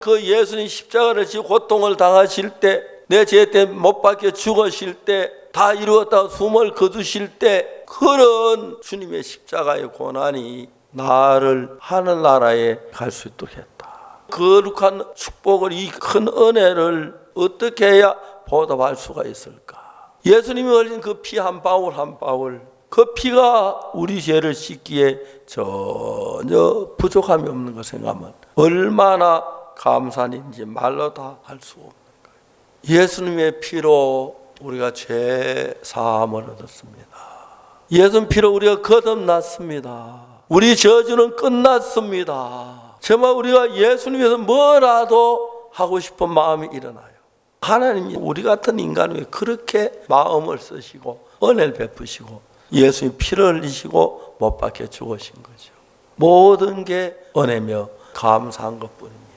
그 예수님 십자가를 지고 고통을 당하실 때, 내 죄 때문에 못 박혀 죽으실 때, 다 이루었다고 숨을 거두실 때, 그런 주님의 십자가의 고난이 나를 하늘나라에 갈 수 있도록 했다. 거룩한 축복을, 이 큰 은혜를 어떻게 해야 보답할 수가 있을까? 예수님이 흘린 그 피 한 방울 한 방울, 그 피가 우리 죄를 씻기에 전혀 부족함이 없는 걸 생각하면 얼마나 감사인지 말로 다 할 수 없는 거예요. 예수님의 피로 우리가 죄 사함을 얻었습니다. 예수님 피로 우리가 거듭났습니다. 우리 저주는 끝났습니다. 정말 우리가 예수님에서 뭐라도 하고 싶은 마음이 일어나요. 하나님이 우리 같은 인간을 위해 그렇게 마음을 쓰시고 은혜를 베푸시고 예수님 피를 흘리시고 못 박혀 죽으신 거죠. 모든 게 은혜며 감사한 것뿐입니다.